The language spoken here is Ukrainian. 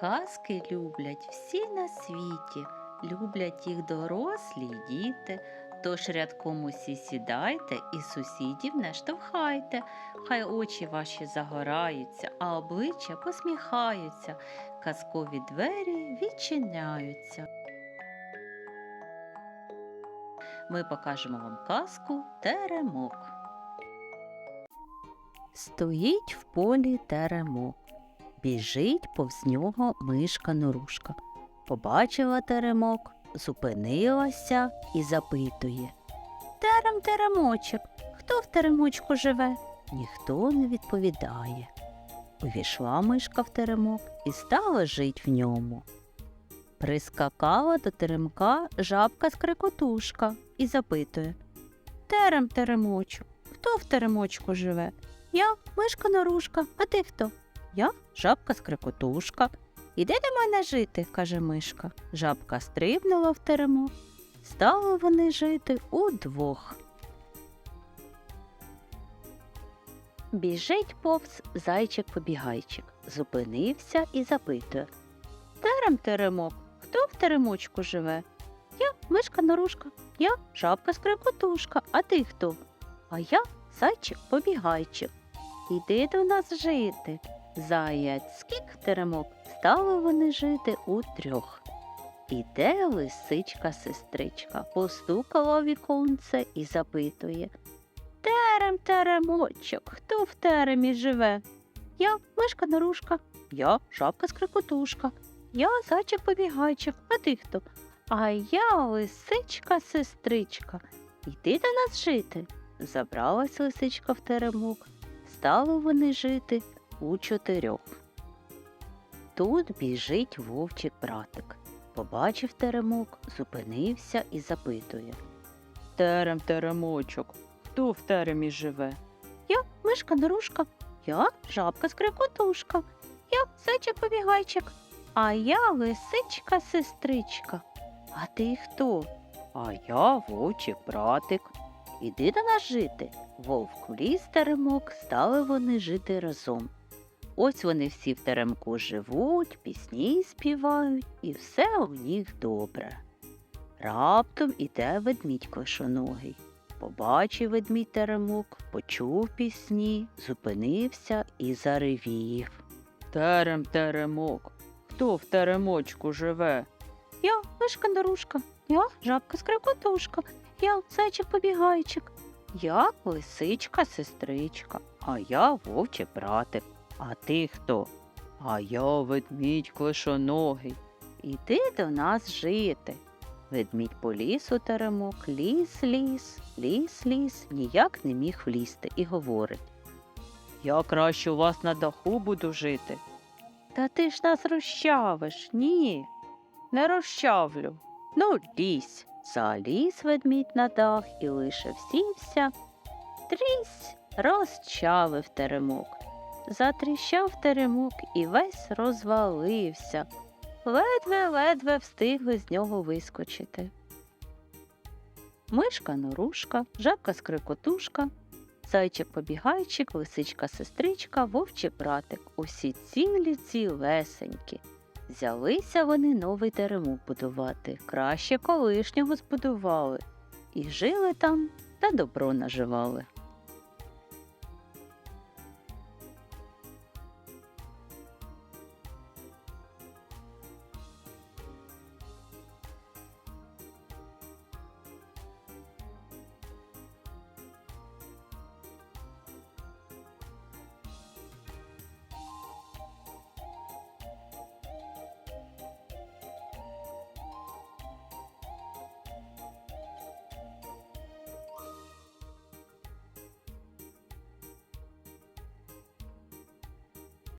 Казки люблять всі на світі, люблять їх дорослі й діти. Тож рядком усі сідайте і сусідів не штовхайте. Хай очі ваші загораються, а обличчя посміхаються, казкові двері відчиняються. Ми покажемо вам казку Теремок. Стоїть в полі теремок. Біжить повз нього мишка норушка. Побачила теремок, зупинилася і запитує. Терем теремочок, хто в теремочку живе? Ніхто не відповідає. Увійшла мишка в теремок і стала жить в ньому. Прискакала до теремка жабка скрикотушка і запитує Терем теремочок, хто в теремочку живе? Я мишка норушка, а ти хто? Я жабка скрикотушка. Іди до мене жити, каже мишка. Жабка стрибнула в теремок. Стали вони жити удвох. Біжить повз зайчик-побігайчик, зупинився і запитує Терем теремок, хто в теремочку живе? Я мишка норушка, я жабка скрикотушка, а ти хто? А я зайчик-побігайчик. Іди до нас жити. Заяць скік теремок, стали вони жити у трьох. Іде лисичка сестричка, постукала віконце і запитує Терем теремочок, хто в теремі живе? Я мишка нарушка, я жабка скрикотушка, я зайчик побігайчик, а ти хто? А я лисичка сестричка. Йди до нас жити. Забралась лисичка в теремок. Стали вони жити у чотирьох. Тут біжить вовчик братик. Побачив теремок, зупинився і запитує. Терем теремочок, хто в теремі живе? Я мишка нарушка, я жабка скрикотушка, я зайчик побігайчик, а я лисичка сестричка. А ти хто? А я вовчик братик. Іди до нас жити. Вовк вліз теремок, стали вони жити разом. Ось вони всі в теремку живуть, пісні співають, і все у них добре. Раптом іде ведмідь клишоногий. Побачив ведмідь теремок, почув пісні, зупинився і заревів. Терем теремок, хто в теремочку живе? Я мишка нарушка, я жабка скрикотушка, я зайчик побігайчик, я лисичка сестричка, а я вовчий братик. А ти хто? А я ведмідь клишоногий. Іди до нас жити. Ведмідь поліз у теремок, ліс, ліс, ліс, ліс, ніяк не міг влізти і говорить. Я краще у вас на даху буду жити. Та ти ж нас розчавиш, ні, не розчавлю. Ну, лізь. Заліз ведмідь на дах і лише сівся. Трісь розчавив теремок. Затріщав теремок і весь розвалився. Ледве-ледве встигли з нього вискочити. Мишка норушка, жабка скрикотушка, зайчик побігайчик, лисичка сестричка, вовчий братик. Усі цілі цілесенькі. Взялися вони новий теремок будувати, краще колишнього збудували. І жили там та добро наживали.